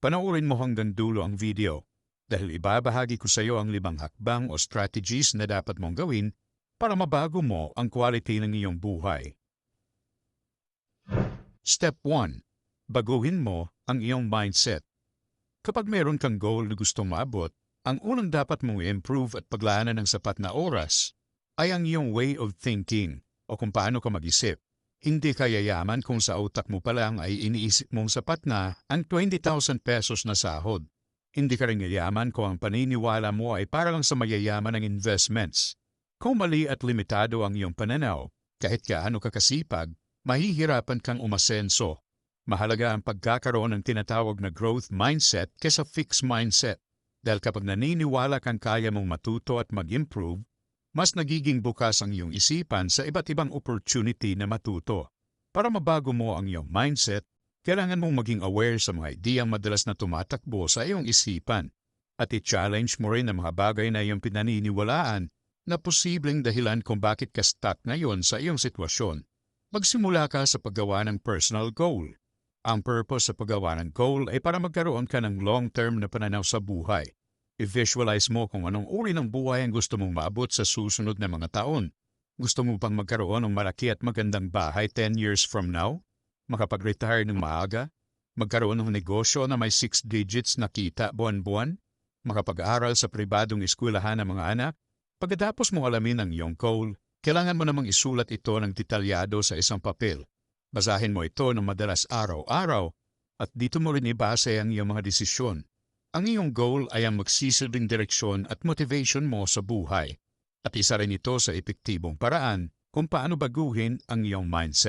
Panoorin mo hanggang dulo ang video dahil ibabahagi ko sa iyo ang limang hakbang o strategies na dapat mong gawin para mabago mo ang quality ng iyong buhay. Step 1. Baguhin mo ang iyong mindset. Kapag meron kang goal na gustong maabot, ang unang dapat mong i-improve at paglaanan ng sapat na oras ay ang iyong way of thinking o kung paano ka mag-isip. Hindi ka yayaman kung sa utak mo pa lang ay iniisip mong sapat na ang 20,000 pesos na sahod. Hindi ka rin yayaman kung ang paniniwala mo ay para lang sa mayayaman ng investments. Kung mali at limitado ang iyong pananaw, kahit kaano ka kasipag, mahihirapan kang umasenso. Mahalaga ang pagkakaroon ng tinatawag na growth mindset kesa fixed mindset. Dahil kapag naniniwala kang kaya mong matuto at mag-improve, mas nagiging bukas ang iyong isipan sa iba't ibang opportunity na matuto. Para mabago mo ang iyong mindset, kailangan mong maging aware sa mga ideyang madalas na tumatakbo sa iyong isipan at i-challenge mo rin ang mga bagay na iyong pinaniniwalaan na posibleng dahilan kung bakit ka stuck ngayon sa iyong sitwasyon. Magsimula ka sa paggawa ng personal goal. Ang purpose sa paggawa ng goal ay para magkaroon ka ng long-term na pananaw sa buhay. I-visualize mo kung anong uri ng buhay ang gusto mong maabot sa susunod na mga taon. Gusto mo bang magkaroon ng malaki at magandang bahay 10 years from now? Makapag-retire ng maaga? Magkaroon ng negosyo na may 6 digits na kita buwan-buwan? Makapag-aral sa pribadong eskwelahan ng mga anak? Pagkatapos mo alamin ang iyong goal, kailangan mo namang isulat ito ng detalyado sa isang papel. Basahin mo ito ng madalas araw-araw at dito mo rin ibase ang iyong mga desisyon. Ang iyong goal ay ang magsisilbing direksyon at motivation mo sa buhay. At isa rin ito sa epektibong paraan kung paano baguhin ang iyong mindset.